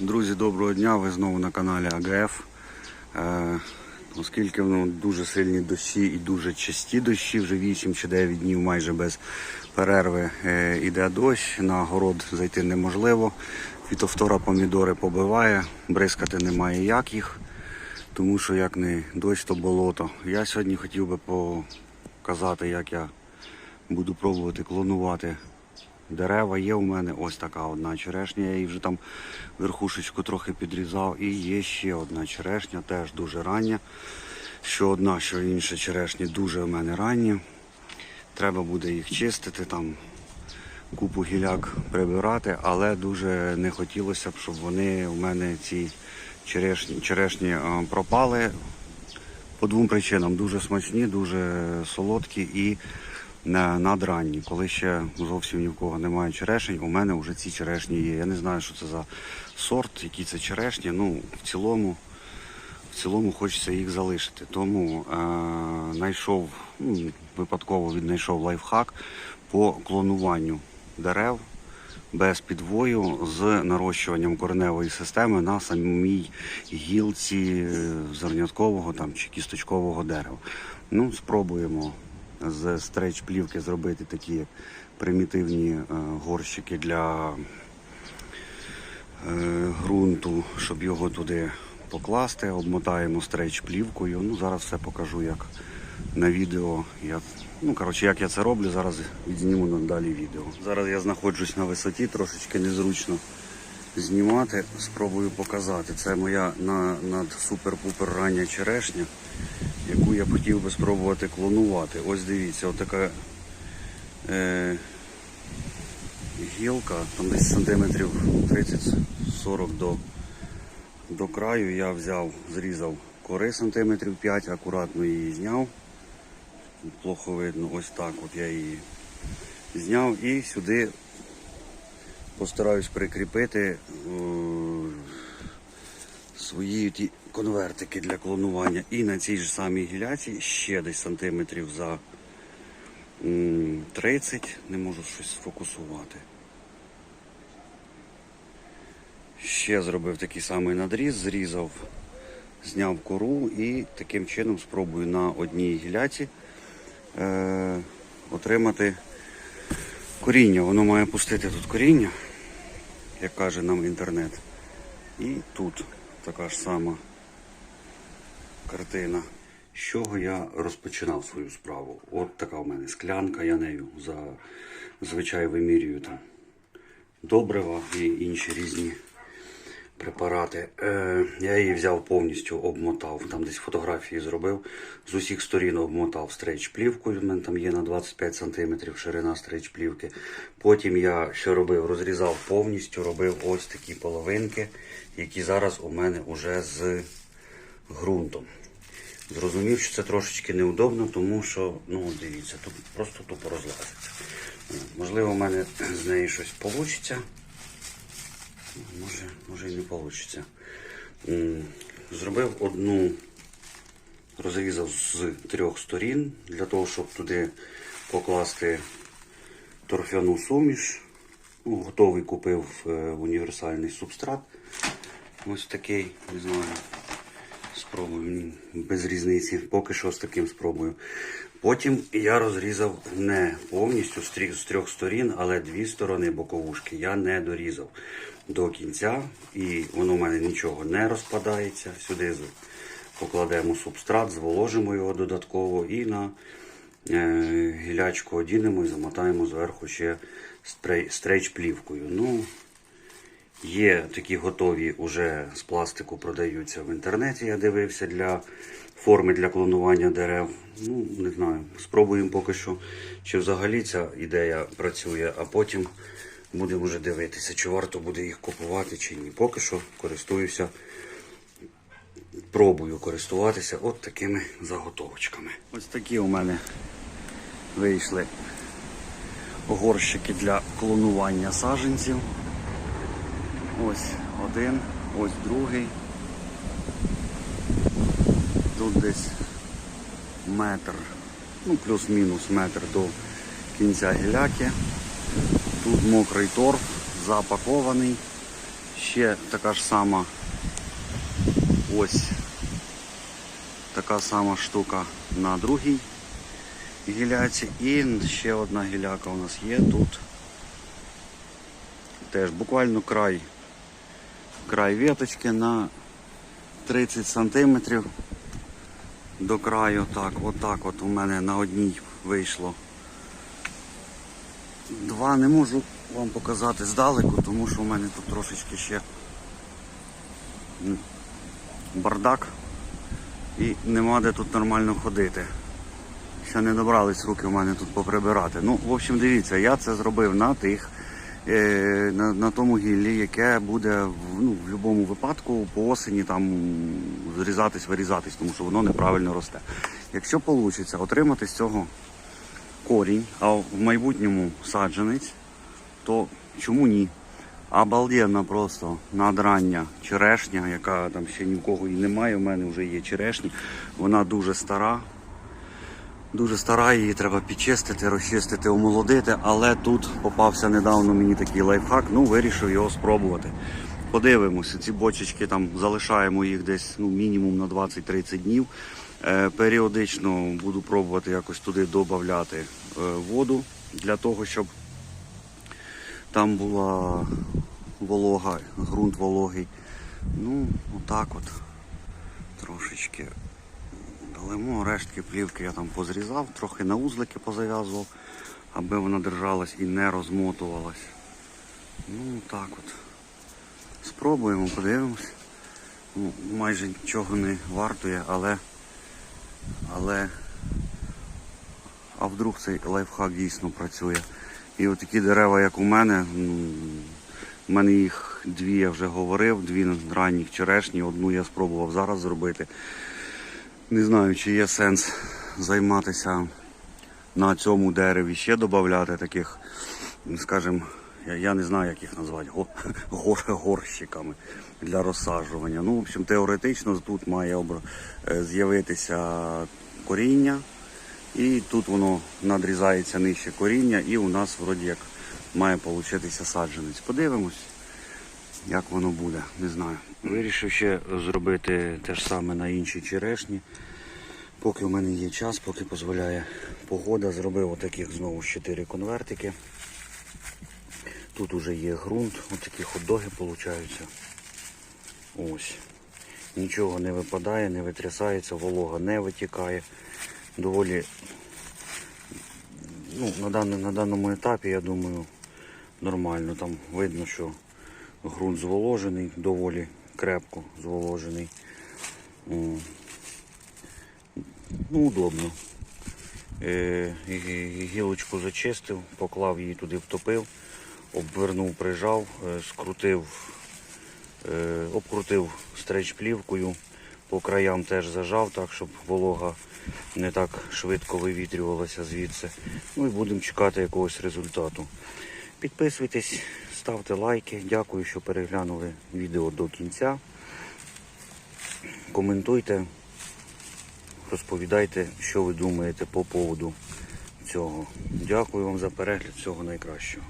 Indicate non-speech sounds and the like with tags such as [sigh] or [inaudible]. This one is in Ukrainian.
Друзі, доброго дня! Ви знову на каналі АГФ. Е, оскільки ну, дуже сильні дощі і дуже часті дощі, вже 8 чи 9 днів майже без перерви е, іде дощ, на город зайти неможливо. Фітофтора помідори побиває, бризкати немає як їх, тому що як не дощ, то болото. Я сьогодні хотів би показати, як я буду пробувати клонувати дерева. Є у мене ось така одна черешня. Я її вже там верхушечку трохи підрізав. І є ще одна черешня, теж дуже рання. Що одна, що інша черешні дуже у мене ранні. Треба буде їх чистити, там купу гіляк прибирати, але дуже не хотілося б, щоб вони у мене ці черешні, черешні е, пропали. По двом причинам дуже смачні, дуже солодкі і на- надранні. Коли ще зовсім ні в кого немає черешень, у мене вже ці черешні є. Я не знаю, що це за сорт, які це черешні. Ну, в цілому, в цілому хочеться їх залишити. Тому е, знайшов, ну, випадково віднайшов лайфхак по клонуванню дерев без підвою з нарощуванням кореневої системи на самій гілці е, зерняткового там, чи кісточкового дерева. Ну, спробуємо з стрейч плівки зробити такі примітивні е, горщики для е, ґрунту, щоб його туди покласти. Обмотаємо стрейч плівкою. Ну, зараз все покажу, як на відео. Як, ну, коротше, як я це роблю, зараз відзніму надалі відео. Зараз я знаходжусь на висоті, трошечки незручно знімати. Спробую показати. Це моя на, над супер-пупер рання черешня, яку я хотів би спробувати клонувати. Ось дивіться, отака е, гілка, там десь сантиметрів 30-40 до, до краю. Я взяв, зрізав кори сантиметрів 5, акуратно її зняв. Плохо видно, ось так от я її зняв і сюди постараюсь прикріпити е, свої ті конвертики для клонування. І на цій ж самій гіляці ще десь сантиметрів за 30, не можу щось сфокусувати. Ще зробив такий самий надріз, зрізав, зняв кору і таким чином спробую на одній гіляці е, отримати коріння. Воно має пустити тут коріння, як каже нам інтернет. І тут така ж сама картина. З чого я розпочинав свою справу? От така в мене склянка, я нею зазвичай вимірюю там добрива і інші різні препарати. Е, я її взяв повністю, обмотав, там десь фотографії зробив. З усіх сторін обмотав стрейч плівкою. У мене там є на 25 см ширина стрейч плівки. Потім я що робив? Розрізав повністю, робив ось такі половинки, які зараз у мене вже з ґрунтом. Зрозумів, що це трошечки неудобно, тому що, ну дивіться, тут просто тупо розлазиться. Можливо, в мене з неї щось вийде. Може, може і не вийде. Зробив одну, розрізав з трьох сторін для того, щоб туди покласти торфяну суміш. Ну, готовий купив е, універсальний субстрат. Ось такий, не знаю. Спробую без різниці. Поки що з таким спробую. Потім я розрізав не повністю з трьох, сторін, але дві сторони боковушки я не дорізав до кінця. І воно в мене нічого не розпадається. Сюди покладемо субстрат, зволожимо його додатково і на е, гілячку одінемо і замотаємо зверху ще стрейч плівкою. Ну, Є такі готові уже з пластику продаються в інтернеті. Я дивився для форми для клонування дерев. Ну, не знаю. Спробуємо поки що, чи взагалі ця ідея працює, а потім будемо вже дивитися, чи варто буде їх купувати, чи ні. Поки що користуюся, пробую користуватися от такими заготовочками. Ось такі у мене вийшли горщики для клонування саженців. Ось один, ось другий. Тут десь метр, ну плюс-мінус метр до кінця гіляки. Тут мокрий торф, запакований. Ще така ж сама ось така сама штука на другій гіляці. І ще одна гіляка у нас є тут. Теж буквально край, край веточки на 30 сантиметрів до краю. Так, отак от у мене на одній вийшло. Два не можу вам показати здалеку, тому що у мене тут трошечки ще бардак і нема де тут нормально ходити. Ще не добрались руки в мене тут поприбирати. Ну, в общем, дивіться, я це зробив на тих, на, на тому гіллі, яке буде в, ну, в будь-якому випадку по осені там зрізатись, вирізатись, тому що воно неправильно росте. Якщо вийде отримати з цього корінь, а в майбутньому саджанець, то чому ні? Обалденна просто надрання черешня, яка там ще ні в кого і немає, у мене вже є черешня. Вона дуже стара. Дуже стара, її треба підчистити, розчистити, омолодити, але тут попався недавно мені такий лайфхак, ну вирішив його спробувати. Подивимося, ці бочечки там залишаємо їх десь ну, мінімум на 20-30 днів. Е, періодично буду пробувати якось туди додати е, воду для того, щоб там була волога, ґрунт вологий. Ну, отак от трошечки Далемо рештки плівки я там позрізав, трохи на узлики позав'язував, аби вона держалась і не розмотувалась. Ну так от. Спробуємо, подивимось. Ну, майже нічого не вартує, але але а вдруг цей лайфхак дійсно працює. І от такі дерева, як у мене, у мене їх дві я вже говорив, дві ранніх черешні, одну я спробував зараз зробити. Не знаю, чи є сенс займатися на цьому дереві ще додати таких, скажімо, я, не знаю, як їх назвати, [laughs] гор, горщиками для розсаджування. Ну, в общем, теоретично тут має е, з'явитися коріння, і тут воно надрізається нижче коріння, і у нас вроді як має получитися саджанець. Подивимось як воно буде, не знаю. Вирішив ще зробити те ж саме на іншій черешні. Поки в мене є час, поки дозволяє погода, зробив отаких знову 4 конвертики. Тут уже є ґрунт, отакі хот-доги получаються. Ось. Нічого не випадає, не витрясається, волога не витікає. Доволі ну, на, даному, на даному етапі, я думаю, нормально. Там видно, що ґрунт зволожений, доволі крепко зволожений. Ну, удобно. Е, гілочку зачистив, поклав її туди, втопив, обвернув, прижав, е, скрутив, е, обкрутив стреч-плівкою, по краям теж зажав, так, щоб волога не так швидко вивітрювалася звідси. Ну і будемо чекати якогось результату. Підписуйтесь, ставте лайки. Дякую, що переглянули відео до кінця. Коментуйте, розповідайте, що ви думаєте по поводу цього. Дякую вам за перегляд. Всього найкращого.